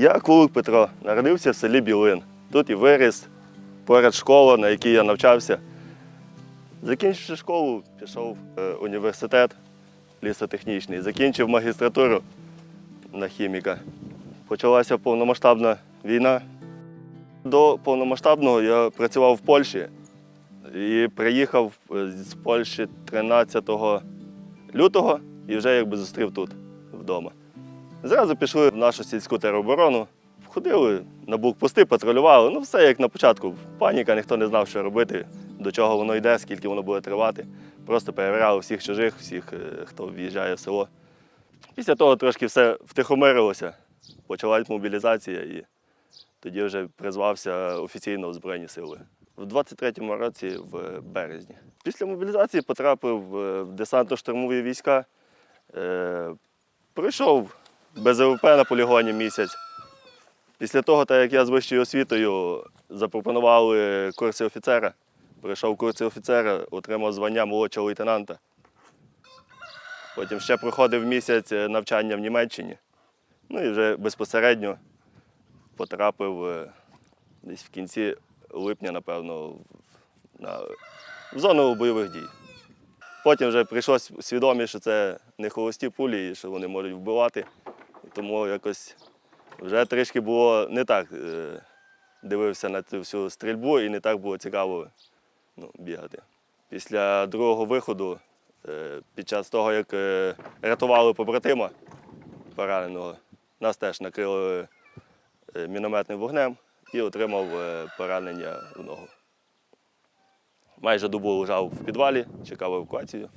Я Кулик Петро, народився в селі Білин. Тут і виріс, поряд школа, на якій я навчався. Закінчивши школу, пішов в е, університет лісотехнічний, закінчив магістратуру на хіміка. Почалася повномасштабна війна. До повномасштабного я працював в Польщі і приїхав е, з Польщі 13 лютого і вже якби зустрів тут вдома. Зразу пішли в нашу сільську тероборону, ходили на блокпости, патрулювали. Ну, все як на початку. Паніка, ніхто не знав, що робити, до чого воно йде, скільки воно буде тривати. Просто перевіряли всіх чужих, всіх, е, хто в'їжджає в село. Після того трошки все втихомирилося, почалась мобілізація і тоді вже призвався офіційно в Збройні сили. В 23-му році, в березні. Після мобілізації потрапив е, в десантно-штурмові війська. Е, Пройшов без ВВП на полігоні місяць. Після того, так як я з вищою освітою запропонували курси офіцера, пройшов курси офіцера, отримав звання молодшого лейтенанта. Потім ще проходив місяць навчання в Німеччині. Ну і вже безпосередньо потрапив е, десь в кінці липня, напевно, в- зону бойових дій. Потім вже прийшло свідомість, що це не холості пулі, і що вони можуть вбивати. Тому якось вже трішки було не так е, дивився на цю всю стрільбу і не так було цікаво ну, бігати. Після другого виходу, е, під час того, як е, рятували побратима пораненого, нас теж накрили мінометним вогнем і отримав поранення в ногу. Майже добу лежав в підвалі, чекав евакуацію.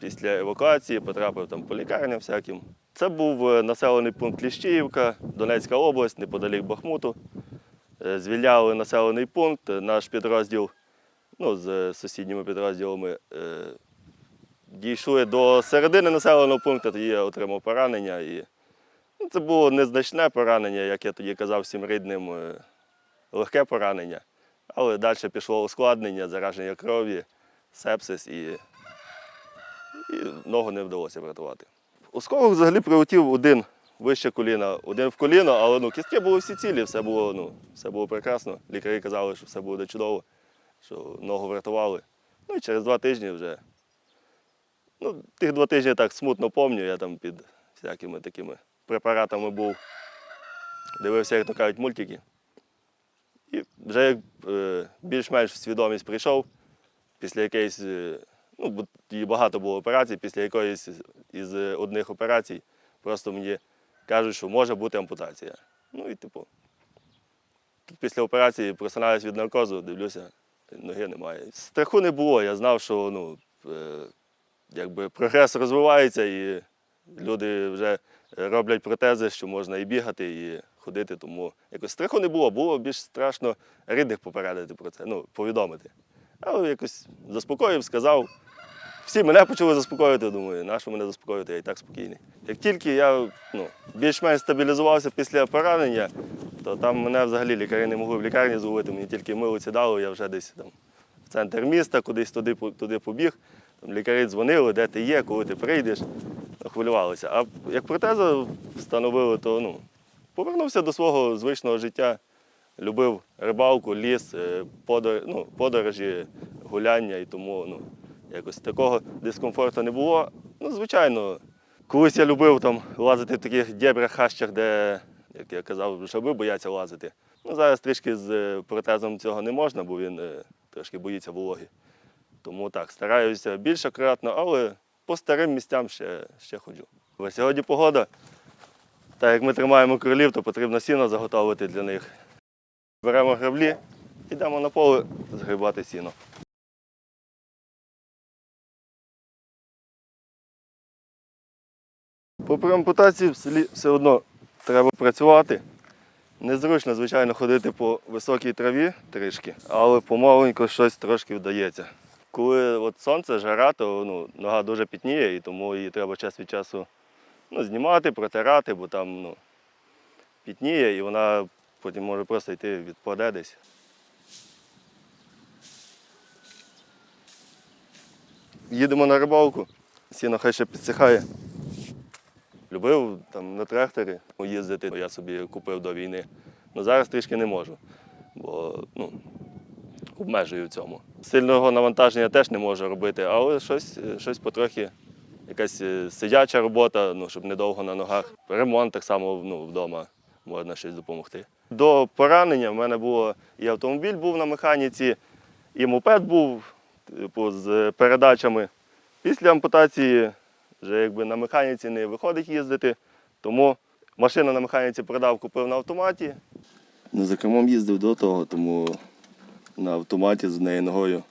Після евакуації потрапив там по лікарням всяким. Це був е, населений пункт Ліщіївка, Донецька область, неподалік Бахмуту. Е, Звільняли населений пункт, е, наш підрозділ ну, з сусідніми підрозділами дійшли до середини населеного пункту, тоді я отримав поранення. І, ну, це було незначне поранення, як я тоді казав всім рідним, легке поранення. Але далі пішло ускладнення, зараження крові, сепсис і, і ногу не вдалося врятувати. Осколок взагалі прилетів один вище коліна, один в коліно, але ну, кістки були всі цілі, все було, ну, все було прекрасно. Лікарі казали, що все буде чудово, що ногу врятували. Ну і через два тижні вже. Ну, тих два тижні так смутно пам'ятаю, я там під всякими такими препаратами був. Дивився, як то кажуть, мультики. І вже як е, більш-менш в свідомість прийшов, після якоїсь, е, ну, бо багато було операцій, після якоїсь із одних операцій просто мені кажуть, що може бути ампутація. Ну і типу. Після операції просинаюсь від наркозу, дивлюся, ноги немає. Страху не було, я знав, що ну, е, якби прогрес розвивається і люди вже роблять протези, що можна і бігати, і ходити, тому якось страху не було, було більш страшно рідних попередити про це, ну, повідомити. Але якось заспокоїв, сказав. Всі мене почали заспокоювати, думаю, на що мене заспокоювати, я і так спокійний. Як тільки я ну, більш-менш стабілізувався після поранення, то там мене взагалі лікарі не могли в лікарні зловити, мені тільки милиці дали, я вже десь там в центр міста, кудись туди, туди побіг. Там лікарі дзвонили, де ти є, коли ти прийдеш, хвилювалися. А як протезу встановили, то ну, повернувся до свого звичного життя. Любив рибалку, ліс, е, ну, подорожі, гуляння і тому ну, якось такого дискомфорту не було. Ну, звичайно, колись я любив там лазити в таких дєбрах, хащах, де, як я казав, жаби бояться лазити. Ну, зараз трішки з е, протезом цього не можна, бо він е, трошки боїться вологи. Тому так, стараюся більш акуратно, але по старим місцям ще, ще ходжу. Бо сьогодні погода. Так як ми тримаємо кролів, то потрібно сіно заготовити для них. Беремо граблі, йдемо на поле згрібати сіно. Попри ампутацію в селі все одно треба працювати. Незручно, звичайно, ходити по високій траві трішки, але помаленьку щось трошки вдається. Коли от сонце, жара, то ну, нога дуже пітніє, і тому її треба час від часу ну, знімати, протирати, бо там ну, пітніє і вона потім може просто йти відпаде десь. Їдемо на рибалку, сіно хай ще підсихає. Любив там на тракторі їздити, я собі купив до війни. Ну зараз трішки не можу, бо ну, обмежую в цьому. Сильного навантаження теж не можу робити, але щось, щось потрохи, якась е, сидяча робота, ну, щоб недовго на ногах. Ремонт так само ну, вдома можна щось допомогти. До поранення в мене було і автомобіль був на механіці, і мопед був типу, з передачами. Після ампутації вже якби на механіці не виходить їздити, тому машину на механіці продав, купив на автоматі. Ну, за кермом їздив до того, тому на автоматі з однією ногою.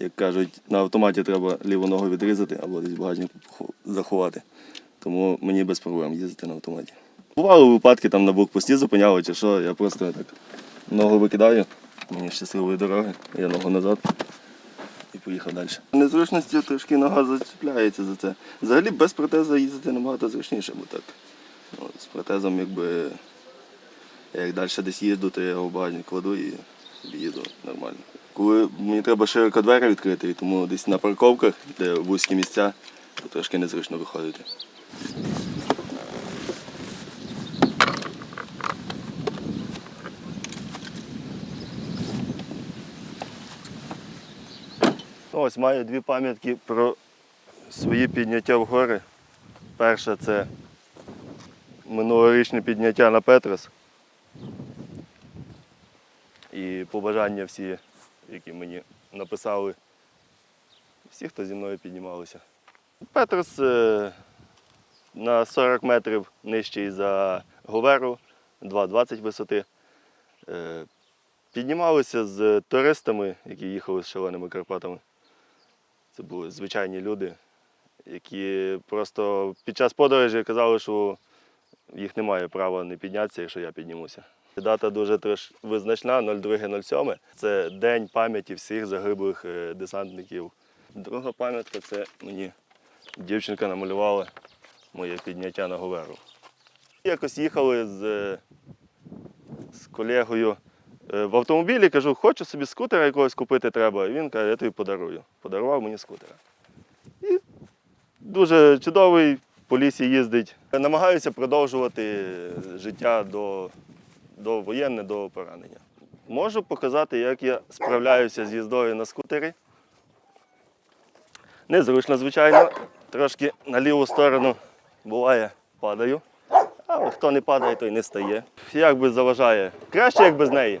Як кажуть, на автоматі треба ліву ногу відрізати або десь багажник заховати. Тому мені без проблем їздити на автоматі. Бували випадки там на блокпості зупиняли чи що, я просто так ногу викидаю, мені щасливої дороги, я ногу назад поїхав далі. Незручності трошки нога зачіпляється за це. Взагалі без протеза їздити набагато зручніше, бо так. Ну, з протезом якби як далі десь їду, то я його в кладу і їду нормально. Коли мені треба широко двері відкрити, тому десь на парковках, де вузькі місця, то трошки незручно виходити. Ось маю дві пам'ятки про свої підняття в гори. Перше це минулорічне підняття на Петрос. І побажання всі, які мені написали, всі, хто зі мною піднімалися. Петрос е, на 40 метрів нижчий за Говеру, 2,20 висоти. Е, Піднімалися з туристами, які їхали з шаленими Карпатами. Це були звичайні люди, які просто під час подорожі казали, що їх немає права не піднятися, якщо я піднімуся. Дата дуже визначна, 02.07. Це день пам'яті всіх загиблих е, десантників. Друга пам'ятка це мені дівчинка намалювала моє підняття на Говеру. Якось їхали з, е, з колегою в автомобілі, кажу, хочу собі скутера якогось купити треба. І він каже, я тобі подарую. Подарував мені скутера. І дуже чудовий, по лісі їздить. Намагаюся продовжувати життя до, до воєнне, до поранення. Можу показати, як я справляюся з їздою на скутері. Незручно, звичайно. Трошки на ліву сторону буває, падаю. А хто не падає, той не стає. Як би заважає. Краще, як без неї.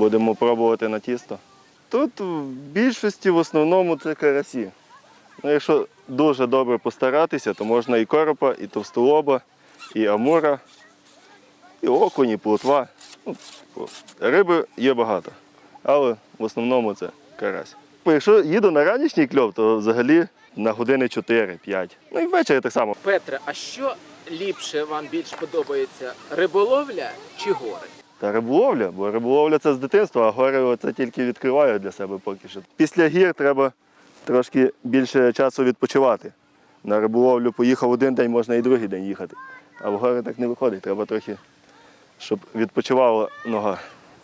Будемо пробувати на тісто. Тут в більшості в основному це карасі. Ну, якщо дуже добре постаратися, то можна і коропа, і товстолоба, і амура, і окунь, і плотва. Ну, типу, риби є багато, але в основному це карась. Якщо їду на ранішній кльов, то взагалі на години 4-5. Ну і ввечері так само. Петре, а що ліпше вам більш подобається? Риболовля чи гори? Та риболовля, бо риболовля це з дитинства, а гори це тільки відкриваю для себе поки що. Після гір треба трошки більше часу відпочивати. На риболовлю поїхав один день, можна і другий день їхати. А в гори так не виходить, треба трохи, щоб відпочивала нога.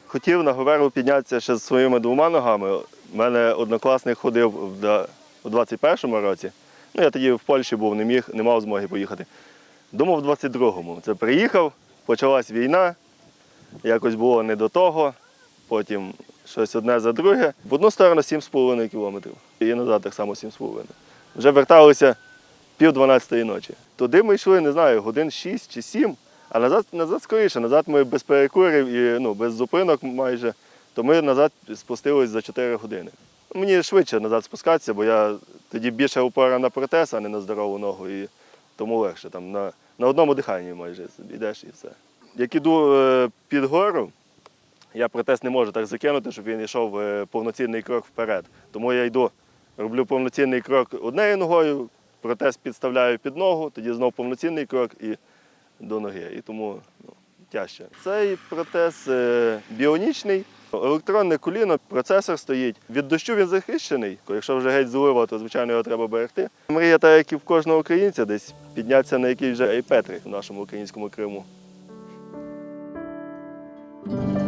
Хотів на Говерлу піднятися ще з своїми двома ногами. У мене однокласник ходив у 21-му році. Ну, я тоді в Польщі був, не міг, не мав змоги поїхати. Думав в 22-му. Це приїхав, почалась війна, якось було не до того, потім щось одне за друге. В одну сторону 7,5 кілометрів. І назад так само 7,5. Вже верталися пів 12 ночі. Туди ми йшли, не знаю, годин 6 чи 7, а назад, назад скоріше. Назад ми без перекурів і ну, без зупинок майже, то ми назад спустились за 4 години. Мені швидше назад спускатися, бо я тоді більше опора на протез, а не на здорову ногу. І тому легше. Там на, на одному диханні майже йдеш і все. Як іду е, під гору, я протез не можу так закинути, щоб він йшов е, повноцінний крок вперед. Тому я йду роблю повноцінний крок однією ногою, протез підставляю під ногу, тоді знов повноцінний крок і до ноги. І тому ну, тяжче. Цей протез е, біонічний. Електронне коліно, процесор стоїть. Від дощу він захищений. Якщо вже геть злива, то звичайно його треба берегти. Мрія, так як і в кожного українця, десь піднятися на якийсь вже ейпетрик в нашому українському Криму. thank you